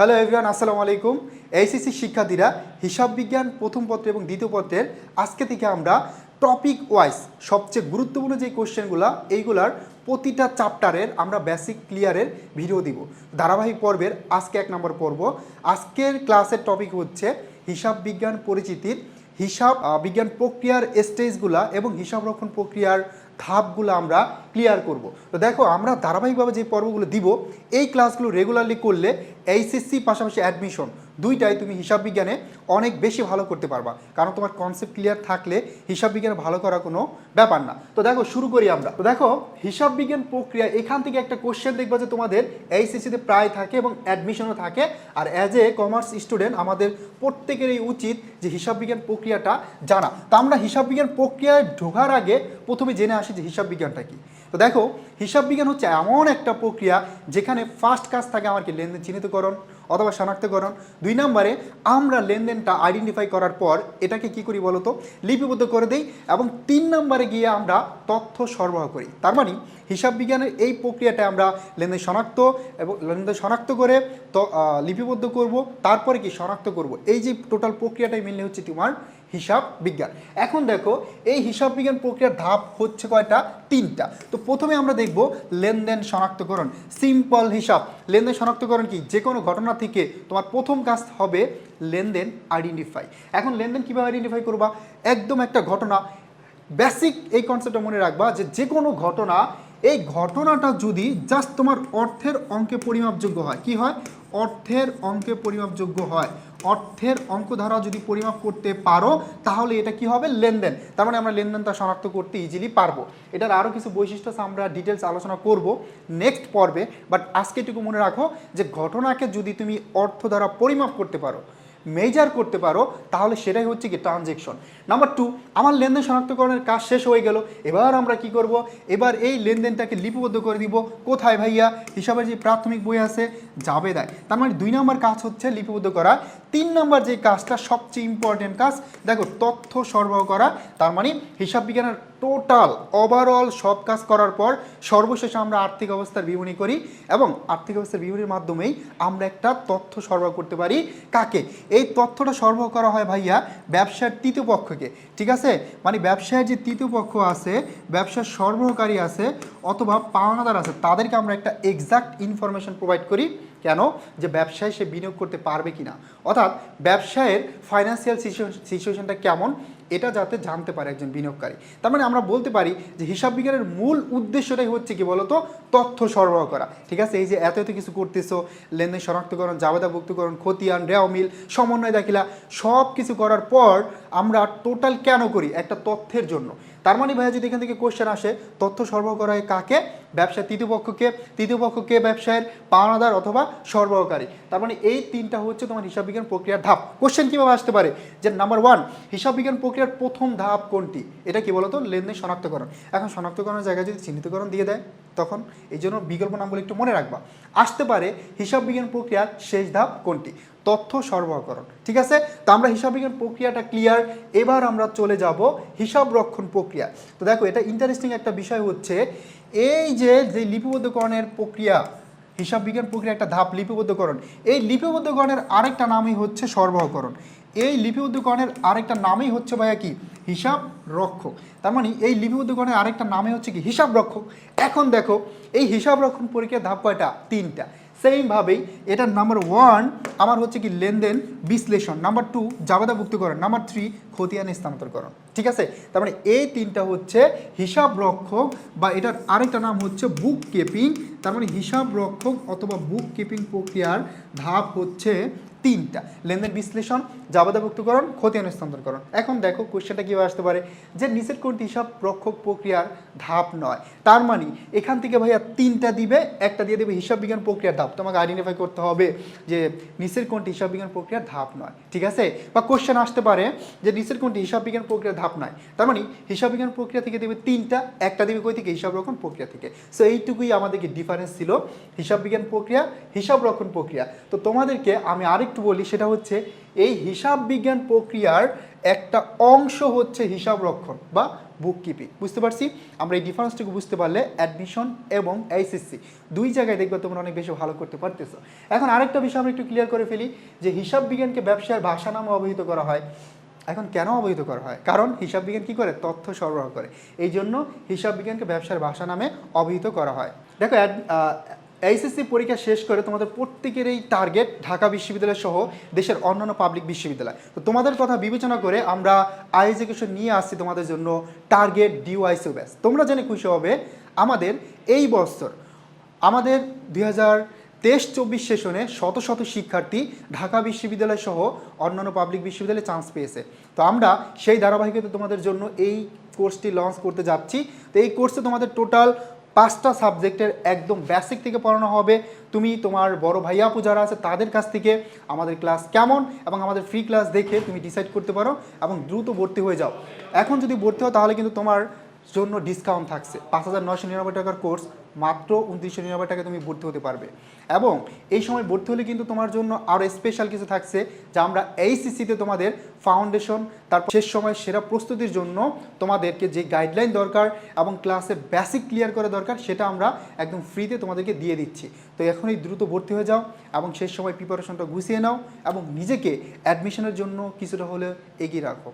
Hello everyone, আসসালামু আলাইকুম। HSC শিক্ষার্থীরা, হিসাব বিজ্ঞান প্রথম পত্র এবং দ্বিতীয় পত্রের আজকে থেকে আমরা টপিক ওয়াইজ সবচেয়ে গুরুত্বপূর্ণ যে কোশ্চেনগুলো, এইগুলার প্রতিটা চ্যাপ্টারের আমরা বেসিক ক্লিয়ারের ভিডিও দিব। ধারাবাহিক পর্বের আজকে এক নম্বর পর্ব। আজকের ক্লাসের টপিক হচ্ছে হিসাব বিজ্ঞান পরিচিতির হিসাব বিজ্ঞান প্রক্রিয়ার স্টেজগুলা এবং হিসাব রক্ষণ প্রক্রিয়ার ধাপগুলো আমরা ক্লিয়ার করব। তো দেখো, আমরা ধারাবাহিকভাবে যে পর্বগুলো দিব, এই ক্লাসগুলো রেগুলারলি করলে এইচএসসি পাশাপাশি অ্যাডমিশন দুইটাই তুমি হিসাব বিজ্ঞানে অনেক বেশি ভালো করতে পারবা। কারণ তোমার কনসেপ্ট ক্লিয়ার থাকলে হিসাব বিজ্ঞানে ভালো করা কোনো ব্যাপার না। তো দেখো, শুরু করি আমরা। তো দেখো, হিসাব বিজ্ঞান প্রক্রিয়া, এখান থেকে একটা কোশ্চেন দেখবা যে তোমাদের এইচএসসিতে প্রায় থাকে এবং অ্যাডমিশনও থাকে। আর অ্যাজ এ কমার্স স্টুডেন্ট আমাদের প্রত্যেকেরই উচিত যে হিসাব বিজ্ঞান প্রক্রিয়াটা জানা। তো আমরা হিসাব বিজ্ঞান প্রক্রিয়ায় ঢোকার আগে প্রথমে জেনে আসি যে হিসাব বিজ্ঞানটা কি। তো দেখো, হিসাব বিজ্ঞান হচ্ছে এমন একটা প্রক্রিয়া যেখানে ফার্স্ট কাজ থাকে আমার কি লেনদেন চিহ্নিতকরণ অথবা শনাক্তকরণ। দুই নম্বরে আমরা লেনদেনটা আইডেন্টিফাই করার পর এটাকে কি করি বলতো? লিপিবদ্ধ করে দেই এবং তিন নম্বরে গিয়ে আমরা তথ্য সরবরাহ করি। তার মানে হিসাব বিজ্ঞানের এই প্রক্রিয়াটা আমরা লেনদেন শনাক্ত এবং লেনদেন শনাক্ত করে তো লিপিবদ্ধ করব। তারপরে কি শনাক্ত করব? এই যে টোটাল প্রক্রিয়াটাই মিললে হচ্ছে তোমার হিসাব বিজ্ঞান। এখন দেখো, এই হিসাব বিজ্ঞান প্রক্রিয়ার ধাপ হচ্ছে কয়টা? তিনটা। তো প্রথমে আমরা দেখব লেনদেন শনাক্তকরণ। সিম্পল হিসাব। লেনদেন শনাক্তকরণ কি? যে কোনো ঘটনা থেকে তোমার প্রথম কাজ হবে লেনদেন আইডেন্টিফাই এখন লেনদেন কীভাবে আইডেন্টিফাই করবা? একদম একটা ঘটনা। বেসিক এই কনসেপ্টটা মনে রাখবা যে যে কোনো ঘটনা এই ঘটনাটা যদি জাস্ট তোমার অর্থের অঙ্কে পরিমাপযোগ্য হয়, কি হয়? অর্থের অঙ্কে পরিমাপযোগ্য হয়। অর্থের অঙ্ক দ্বারা যদি পরিমাপ করতে পারো, তাহলে এটা কি হবে? লেনদেন। তার মানে আমরা লেনদেনটা শনাক্ত করতে ইজিলি পারব। এটার আরও কিছু বৈশিষ্ট্য আমরা ডিটেলস আলোচনা করব নেক্সট পর্বে। বাট আজকে এটুকু মনে রাখো যে, ঘটনাকে যদি তুমি অর্থ দ্বারা পরিমাপ করতে পারো মেজার করতে পারো, তাহলে সেটাই হচ্ছে কি ট্রানজেকশন নাম্বার টু আমার লেনদেন শনাক্তকরণের কাজ শেষ হয়ে গেল। এবার আমরা কি করব? এবার এই লেনদেনটাকে লিপিবদ্ধ করে দিব। কোথায় ভাইয়া? হিসাবের যে প্রাথমিক বই আছে যাবে দেয় তার মানে দুই নম্বর কাজ হচ্ছে লিপিবদ্ধ করা। তিন নম্বর যে কাজটা, সবচেয়ে ইম্পর্টেন্ট কাজ, দেখো, তথ্য সরবরাহ করা, তার মানে হিসাব বিজ্ঞানের টোটাল ওভারঅল সব কাজ করার পর সর্বশেষে আমরা আর্থিক অবস্থার বিবরণী করি এবং আর্থিক অবস্থার বিবরণীর মাধ্যমেই আমরা একটা তথ্য সরবরাহ করতে পারি। কাকে? এই তথ্যটা সরবরাহ করা হয় ভাইয়া ব্যবসার তৃতীয় পক্ষকে, ঠিক আছে? মানে ব্যবসায়ের যে তৃতীয় পক্ষ আছে, ব্যবসার সরবরাহকারী আছে অথবা পাওনাদার আছে, তাদেরকে আমরা একটা এক্সাক্ট ইনফরমেশন প্রোভাইড করি। কেন যে ব্যবসায় সে বিনিয়োগ করতে পারবে কিনা? অর্থাৎ ব্যবসায়ের ফাইন্যান্সিয়াল সিচুয়েশনটা কেমন? এটা যাতে জানতে পারে একজন বিনিয়োগকারী। তার মানে আমরা বলতে পারি যে হিসাব বিজ্ঞানের মূল উদ্দেশ্যটাই হচ্ছে কি বলতো? তথ্য সরবরাহ করা। ঠিক আছে? এই যে এত এত কিছু করতেছো, লেনদেন শনাক্তকরণ, জাবেদাভুক্তকরণ, খতিয়ান রেও মিল, সমন্বয় দাখিলা সব কিছু করার পর আমরা টোটাল কেন করি? একটা তথ্যের জন্য। তার মানে ভাইয়া যদি এখান থেকে কোশ্চেন আসে, তথ্য সরবরাহ করা হয় কাকে? ব্যবসায় তৃতীয় পক্ষকে তৃতীয় পক্ষকে ব্যবসায়ের পাওনাদার অথবা সরবরাহকারী। তার মানে এই তিনটা হচ্ছে তোমার হিসাব বিজ্ঞান প্রক্রিয়ার ধাপ। কোশ্চেন কীভাবে আসতে পারে? যে নাম্বার ওয়ান হিসাব বিজ্ঞান প্রক্রিয়ার প্রথম ধাপ কোনটি? এটা কি বলতো? লেনদেন শনাক্তকরণ। এখন শনাক্তকরণের জায়গায় যদি চিহ্নিতকরণ দিয়ে দেয়, তখন এই জন্য বিকল্প নামগুলো একটু মনে রাখবা। আসতে পারে হিসাব বিজ্ঞান প্রক্রিয়ার শেষ ধাপ কোনটি? তথ্য সরবরাহকরণ। ঠিক আছে? তো আমরা হিসাব বিজ্ঞান প্রক্রিয়াটা ক্লিয়ার এবার আমরা চলে যাব হিসাব রক্ষণ প্রক্রিয়া। তো দেখো, এটা ইন্টারেস্টিং একটা বিষয় হচ্ছে, এই যে যে লিপিবদ্ধকরণের প্রক্রিয়া হিসাব বিজ্ঞান প্রক্রিয়া একটা ধাপ, লিপিবদ্ধকরণ, এই লিপিবদ্ধকরণের আরেকটা নামই হচ্ছে সরবরাহকরণ। এই লিপিবদ্ধকরণের আরেকটা নামই হচ্ছে ভাইয়া কি? হিসাব রক্ষক। তার মানে এই লিপিবদ্ধকরণের আরেকটা নামই হচ্ছে কি? হিসাব রক্ষক। এখন দেখো, এই হিসাব রক্ষণ প্রক্রিয়ার ধাপ কয়টা? তিনটা। সেইমভাবেই এটার নাম্বার ওয়ান আমার হচ্ছে কি লেনদেন বিশ্লেষণ নাম্বার টু জাবেদাভুক্তকরণ নাম্বার থ্রি খতিয়ান স্থানান্তরকরণ ঠিক আছে? তার মানে এই তিনটা হচ্ছে হিসাব রক্ষক বা এটার আরেকটা নাম হচ্ছে বুক কিপিং তার মানে হিসাব রক্ষক অথবা বুক কিপিং প্রক্রিয়ার ধাপ হচ্ছে তিনটা। লেনদেন বিশ্লেষণ জাবেদাভুক্তকরণ খতিয়ান স্থানান্তরকরণ এখন দেখো কোশ্চেনটা কীভাবে আসতে পারে? যে নিচের কোনটি হিসাব রক্ষক প্রক্রিয়ার ধাপ নয়, তার মানে এখান থেকে ভাইয়া তিনটা দিবে, একটা দিয়ে দেবে হিসাব বিজ্ঞান প্রক্রিয়ার ধাপ। তোমাকে আইডেন্টিফাই করতে হবে যে নিচের কোনটি হিসাব বিজ্ঞান প্রক্রিয়ার ধাপ নয়, ঠিক আছে? বা কোশ্চেন আসতে পারে যে নিচের কোনটি হিসাব বিজ্ঞান প্রক্রিয়ার ধাপ নয়। তার মানে হিসাব বিজ্ঞান প্রক্রিয়া থেকে দেবে তিনটা, একটা দেবে কই থেকে? হিসাব রক্ষণ প্রক্রিয়া থেকে। সো এইটুকুই আমাদেরকে ডিফারেন্স ছিল হিসাব বিজ্ঞান প্রক্রিয়া, হিসাব রক্ষণ প্রক্রিয়া। তো তোমাদেরকে আমি আরেকটু বলি, সেটা হচ্ছে এই হিসাব বিজ্ঞান প্রক্রিয়ার একটা অংশ হচ্ছে হিসাব রক্ষণ বা বুক কিপিং বুঝতে পারছি? আমরা এই ডিফারেন্সটুকু বুঝতে পারলে অ্যাডমিশন এবং এইচএসসি দুই জায়গায় দেখবে তোমরা অনেক বেশি ভালো করতে পারতেছো। এখন আরেকটা বিষয় আমরা একটু ক্লিয়ার করে ফেলি, যে হিসাব বিজ্ঞানকে ব্যবসার ভাষা নামে অবহিত করা হয়। এখন কেন অবহিত করা হয়? কারণ হিসাব বিজ্ঞান কী করে? তথ্য সরবরাহ করে। এই জন্য হিসাব বিজ্ঞানকে ব্যবসার ভাষা নামে অবহিত করা হয়। দেখো এইচএসসি পরীক্ষা শেষ করে তোমাদের প্রত্যেকেরই টার্গেট ঢাকা বিশ্ববিদ্যালয় সহ দেশের অন্যান্য পাবলিক বিশ্ববিদ্যালয়। তো তোমাদের কথা বিবেচনা করে আমরা আই এডুকেশন নিয়ে আসছি তোমাদের জন্য টার্গেট ডিওয়াইসিও ব্যাস তোমরা জেনে খুশি হবে, আমাদের এই বছর আমাদের দুই হাজার তেইশ চব্বিশ সেশনে শত শত শিক্ষার্থী ঢাকা বিশ্ববিদ্যালয় সহ অন্যান্য পাবলিক বিশ্ববিদ্যালয়ে চান্স পেয়েছে। তো আমরা সেই ধারাবাহিকতা তোমাদের জন্য এই কোর্সটি লঞ্চ করতে যাচ্ছি। তো এই কোর্সে তোমাদের টোটাল পাঁচটা সাবজেক্টের একদম বেসিক থেকে পড়ানো হবে। তুমি, তোমার বড় ভাইয়া যারা আছে, তাদের কাছ থেকে আমাদের ক্লাস কেমন এবং আমাদের ফ্রি ক্লাস দেখে তুমি ডিসাইড করতে পারো এবং দ্রুত ভর্তি হয়ে যাও। এখন যদি ভর্তি হও, তাহলে কিন্তু তোমার জন্য ডিসকাউন্ট থাকছে। পাঁচ হাজার নশো নিরানব্বই টাকার কোর্স মাত্র উনত্রিশশো নিরানব্বই টাকায় তুমি ভর্তি হতে পারবে। এবং এই সময় ভর্তি হলে কিন্তু তোমার জন্য আরও স্পেশাল কিছু থাকছে যা আমরা এইসিসিতে তোমাদের ফাউন্ডেশন তারপর শেষ সময় সেরা প্রস্তুতির জন্য তোমাদেরকে যে গাইডলাইন দরকার এবং ক্লাসে বেসিক ক্লিয়ার করা দরকার সেটা আমরা একদম ফ্রিতে তোমাদেরকে দিয়ে দিচ্ছি। তো এখনই দ্রুত ভর্তি হয়ে যাও এবং শেষ সময় প্রিপারেশনটা গুছিয়ে নাও এবং নিজেকে অ্যাডমিশনের জন্য কিছুটা হলে এগিয়ে রাখো।